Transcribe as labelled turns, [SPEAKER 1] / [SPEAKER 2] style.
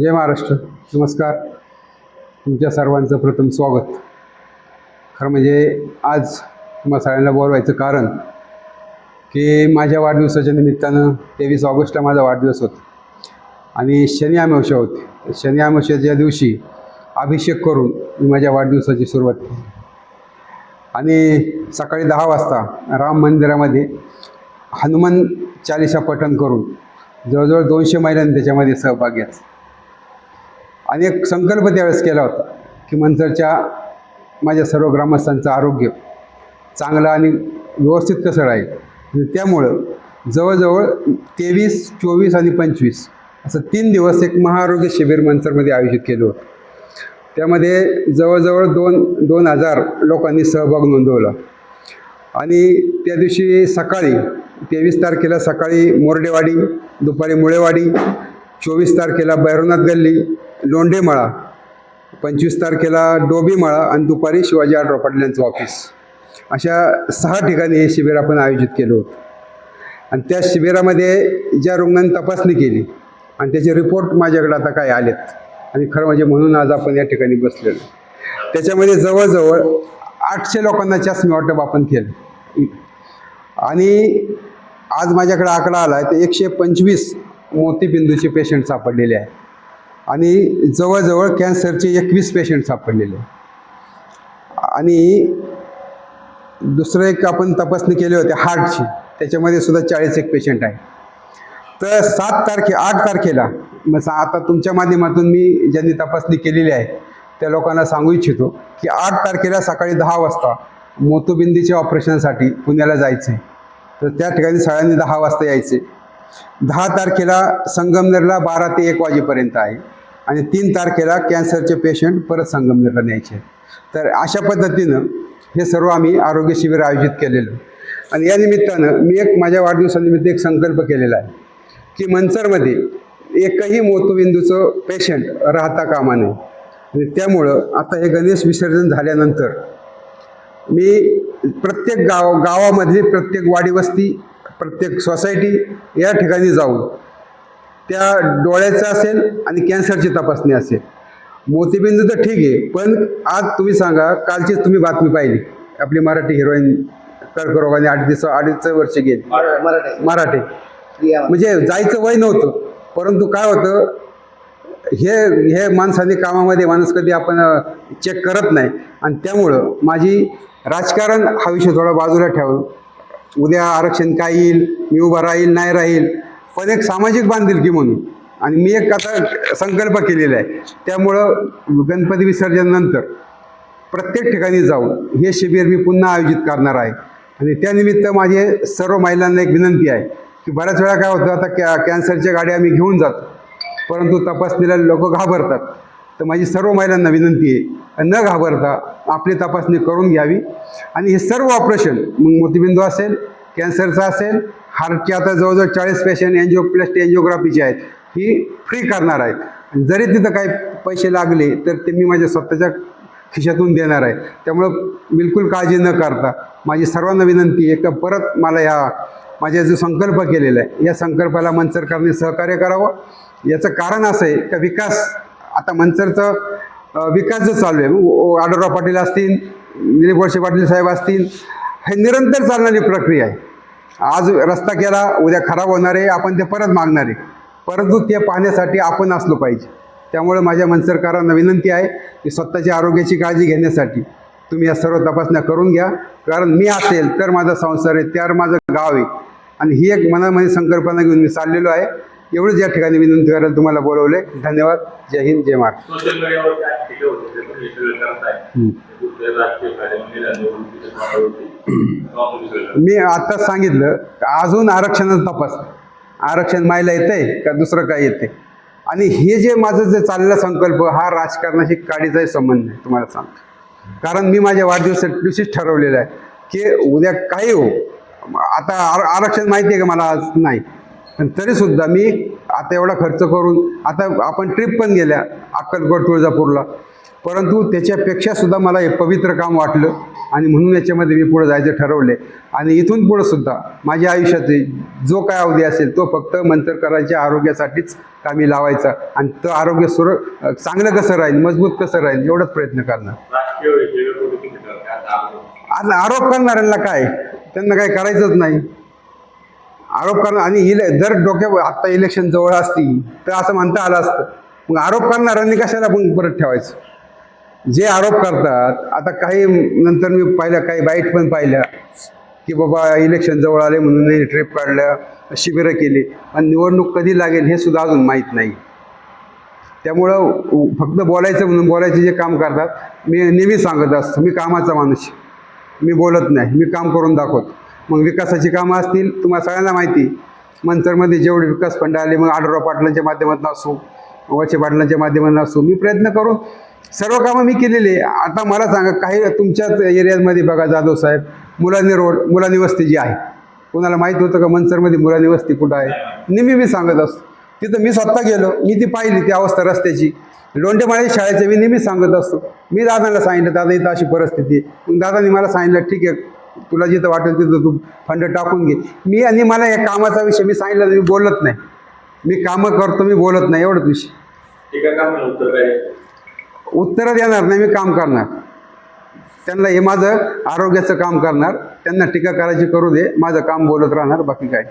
[SPEAKER 1] जय महाराष्ट्र. नमस्कार. तुमच्या सर्वांचं प्रथम स्वागत. खरं म्हणजे आज तुम्हा सगळ्यांना बोलवायचं कारण की माझ्या वाढदिवसाच्या निमित्तानं तेवीस ऑगस्टला माझा वाढदिवस होता. आणि शनी अमावस्या होती. शनी अमावस्याच्या दिवशी अभिषेक करून मी माझ्या वाढदिवसाची सुरुवात केली. आणि सकाळी दहा वाजता राम मंदिरामध्ये हनुमान चालिसा पठण करून जवळजवळ दोनशे महिलांनी त्याच्यामध्ये सहभाग घेतला. आणि एक संकल्प त्यावेळेस केला होता की मंचरच्या माझ्या सर्व ग्रामस्थांचं आरोग्य चांगलं आणि व्यवस्थित कसं राहील. आणि त्यामुळं जवळजवळ तेवीस चोवीस आणि पंचवीस असं तीन दिवस एक महाआरोग्य शिबिर मंचरमध्ये आयोजित केलं होतं. त्यामध्ये जवळजवळ दोन दोन हजार लोकांनी सहभाग नोंदवला. आणि त्या दिवशी सकाळी तेवीस तारखेला सकाळी मोरडेवाडी दुपारी मुळेवाडी चोवीस तारखेला भैरवनाथ गल्ली लोंढेमळा. पंचवीस तारखेला डोबीमळा आणि दुपारी शिवाजी आढराव पाटील ऑफिस अशा सहा ठिकाणी हे शिबिर आपण आयोजित केलं होतं. आणि त्या शिबिरामध्ये ज्या रुग्णांनी तपासणी केली आणि त्याचे रिपोर्ट माझ्याकडे आता काय आलेत. आणि खरं म्हणजे म्हणून आज आपण या ठिकाणी बसलेलो. त्याच्यामध्ये जवळजवळ आठशे लोकांना चष्मे वाटप आपण केलं. आणि आज माझ्याकडे आकडा आला आहे तर एकशे पंचवीस मोतीबिंदूचे पेशंट सापडलेले आहे आणि जवळजवळ कॅन्सरचे एकवीस पेशंट सापडलेले. आणि दुसरं एक आपण तपासणी केली होती हार्टची. त्याच्यामध्ये सुद्धा चाळीस एक पेशंट आहे. तर सात तारखे आठ तारखेला मग आता तुमच्या माध्यमातून मी ज्यांनी तपासणी केलेली आहे त्या लोकांना सांगू इच्छितो की आठ तारखेला सकाळी दहा वाजता मोतोबिंदीच्या ऑपरेशनसाठी पुण्याला जायचं आहे तर त्या ठिकाणी सगळ्यांनी दहा वाजता यायचे. दहा तारखेला संगमनेरला बारा ते एक वाजेपर्यंत आहे. आणि तीन तारखेला कॅन्सरचे पेशंट परत संगमनेरला न्यायचे. तर अशा पद्धतीनं हे सर्व आम्ही आरोग्य शिबिर आयोजित केलेलं. आणि या निमित्तानं मी एक माझ्या वाढदिवसानिमित्त एक संकल्प केलेला आहे की मंचरमध्ये एकही मोतबिंदूचं पेशंट राहता कामा नये. आणि त्यामुळं आता हे गणेश विसर्जन झाल्यानंतर मी प्रत्येक गाव गावामधली प्रत्येक वाडीवस्ती प्रत्येक सोसायटी या ठिकाणी जाऊन त्या डोळ्याचं असेल आणि कॅन्सरची तपासणी असेल. मोतीबिंदू तर ठीक आहे पण आज तुम्ही सांगा कालचीच तुम्ही बातमी पाहिली. आपली मराठी हिरोईन कर्करोगाने आठ दिवस अडीच वर्ष गेली.
[SPEAKER 2] मराठी
[SPEAKER 1] म्हणजे जायचं वय नव्हतं परंतु काय होतं हे हे माणसाने कामामध्ये माणूस कधी आपण चेक करत नाही. आणि त्यामुळं माझी राजकारण हा विषय थोडा बाजूला ठेवून उद्या आरक्षण काय येईल मी उभा राहील नाही राहील पण एक सामाजिक बांधिलकी म्हणून. आणि मी एक आता संकल्प केलेला आहे. त्यामुळं गणपती विसर्जनानंतर प्रत्येक ठिकाणी जाऊन हे शिबिर मी पुन्हा आयोजित करणार आहे. आणि त्यानिमित्त माझे सर्व महिलांना एक विनंती आहे की बऱ्याच वेळा काय होतं आता कॅ कॅन्सरच्या गाड्या आम्ही घेऊन जातो. परंतु तपासणीला लोक घाबरतात. तर माझी सर्व महिलांना विनंती आहे न घाबरता आपली तपासणी करून घ्यावी. आणि हे सर्व ऑपरेशन मग मोतीबिंदू असेल कॅन्सरचं असेल हार्टचे आता जवळजवळ चाळीस पेशंट प्लस टेन्जिओग्राफीची आहेत. ही फ्री करणार आहेत. जरी तिथं काही पैसे लागले तर ते मी माझ्या स्वतःच्या खिशातून देणार आहे. त्यामुळं बिलकुल काळजी न करता माझी सर्वांना विनंती आहे का परत मला या माझ्या जो संकल्प केलेला आहे या संकल्पाला मंचरकरने सहकार्य करावं. याचं कारण असं आहे का विकास आता मंचरचं विकास जो चालू आहे आडोराव आढळराव पाटील असतील दिलीप वळसे पाटील साहेब असतील हे निरंतर चालणारी प्रक्रिया आहे. आज रस्ता केला उद्या खराब होणार आहे आपण ते परत मागणार आहे. परंतु ते पाहण्यासाठी आपण असलो पाहिजे. त्यामुळे माझ्या मनसरकारांना विनंती आहे की स्वतःच्या आरोग्याची काळजी घेण्यासाठी तुम्ही या सर्व तपासण्या करून घ्या. कारण मी असेल तर माझा संसार आहे त्यावर माझं गाव आहे. आणि ही एक मनामध्ये संकल्पना घेऊन मी चाललेलो आहे. एवढंच या ठिकाणी विनंती करायला तुम्हाला बोलवले धन्यवाद. जय हिंद जय महाराष्ट्र. मी आत्ताच सांगितलं अजून आरक्षणाचं तपास. आरक्षण मायला येतंय का दुसरं काय येते आणि हे जे माझं जे चाललेला संकल्प हा राजकारणाशी काडीचाही संबंध आहे तुम्हाला सांगतो. कारण मी माझ्या वाढदिवसा दिवशीच ठरवलेलं आहे की उद्या काही हो आता आर आरक्षण माहिती आहे का मला? आज नाही. पण तरीसुद्धा मी आता एवढा खर्च करून आता आपण ट्रिप पण गेल्या अक्कलकोट तुळजापूरला. परंतु त्याच्यापेक्षा सुद्धा मला हे पवित्र काम वाटलं. आणि म्हणून याच्यामध्ये मी पुढे जायचं ठरवले. आणि इथून पुढं सुद्धा माझ्या आयुष्याचे जो काय अवधी असेल तो फक्त मंत्रकरांच्या आरोग्यासाठीच कामी लावायचा. आणि तो आरोग्य सुर चांगलं कसं राहील मजबूत कसं राहील एवढाच प्रयत्न करणार. आज आरोप करणाऱ्यांना काय? त्यांना काय करायचंच नाही. आरोप करणं आणि इले जर डोक्या आत्ता इलेक्शन जवळ असती तर असं म्हणता आलं असतं. मग आरोप करणाऱ्यांनी कशाला पण परत ठेवायचं? जे आरोप करतात आता काही नंतर मी पाहिलं काही बाईट पण पाहिल्या की बाबा इलेक्शन जवळ आले म्हणून ट्रिप काढल्या शिबिरं केली. आणि निवडणूक कधी लागेल हे सुद्धा अजून माहीत नाही. त्यामुळं फक्त बोलायचं म्हणून बोलायचे जे काम करतात मी नेहमी सांगत असतो मी कामाचा माणूस मी बोलत नाही मी काम करून दाखवतो. मग विकासाची कामं असतील तुम्हाला सगळ्यांना माहिती मंचरमध्ये जेवढे विकास फंड आले मग आढळराव पाटलांच्या माध्यमातून असो वचे पाटलांच्या माध्यमातून असो मी प्रयत्न करून सर्व कामं मी केलेली आहे. आता मला सांगा काही तुमच्याच एरियामध्ये बघा जाधव साहेब मुलांनी रोड मुलांनी वस्ती जी आहे कोणाला माहीत होतं का मंचरमध्ये मुलांनी वस्ती कुठं आहे? नेहमी मी सांगत असतो. तिथं मी स्वतः गेलो मी ती पाहिली ती अवस्था रस्त्याची. लोंढेमाळी शाळेचे मी नेहमी सांगत असतो. मी दादाला सांगितलं दादा इथं अशी परिस्थिती आहे. दादांनी दादानी मला सांगितलं ठीक आहे तुला जिथं वाटेल तिथं तू फंड टाकून घे. मी आणि मला या कामाचा विषय मी सांगितलं मी बोलत नाही. मी कामं करतो मी बोलत नाही एवढंच विषय. उत्तरं देणार नाही मी काम करणार. त्यांना हे माझं आरोग्याचं काम करणार. त्यांना टीका करायची करू दे माझं काम बोलत राहणार बाकी काय